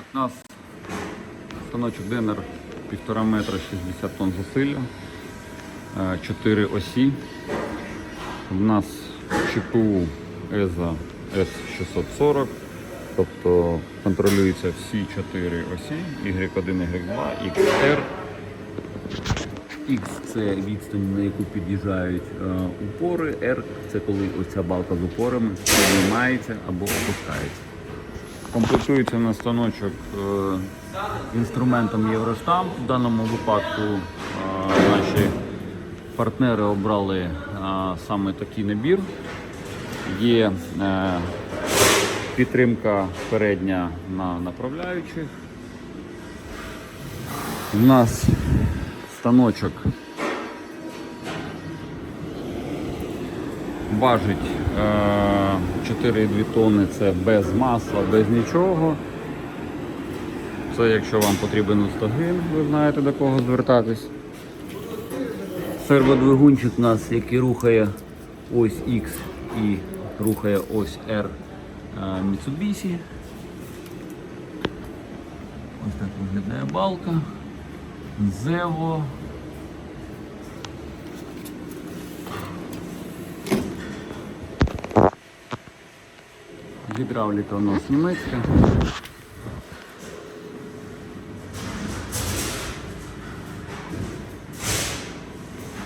Так, у нас станочок Денер 1,5 метра 60 тонн засилля, 4 осі. У нас ЧПУ EZA S640, тобто контролюються всі 4 осі, Y1, Y2, XR. X це відстань, на яку під'їжджають е, упори, R це коли оця балка з упорами піднімається або опускається. Комплектується на станочок е, інструментом Євроштамп. В даному випадку е, наші партнери обрали е, саме такий набір. Є підтримка передня на направляючих. У нас станочок важить 4,2 тонни, це без масла, без нічого. Це якщо вам потрібен устогин, ви знаєте до кого звертатись. Серводвигунчик у нас, який рухає ось X і рухає ось R е, Mitsubishi. Ось так виглядає балка. Зево. Гідравліка у нас німецька.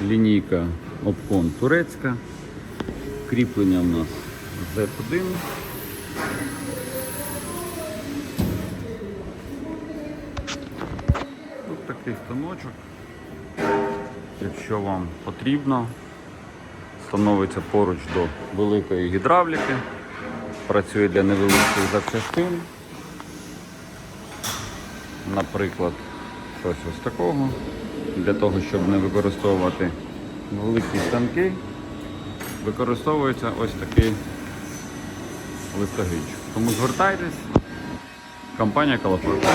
Лінійка Opcon турецька. Кріплення у нас Z1. Тут такий станочок. Якщо вам потрібно, становиться поруч до великої гідравліки, працює для невеликих запчастин. Наприклад, щось ось такого. Для того, щоб не використовувати великі станки, використовується ось такий листогич. Тому звертайтесь, компанія Калафорд.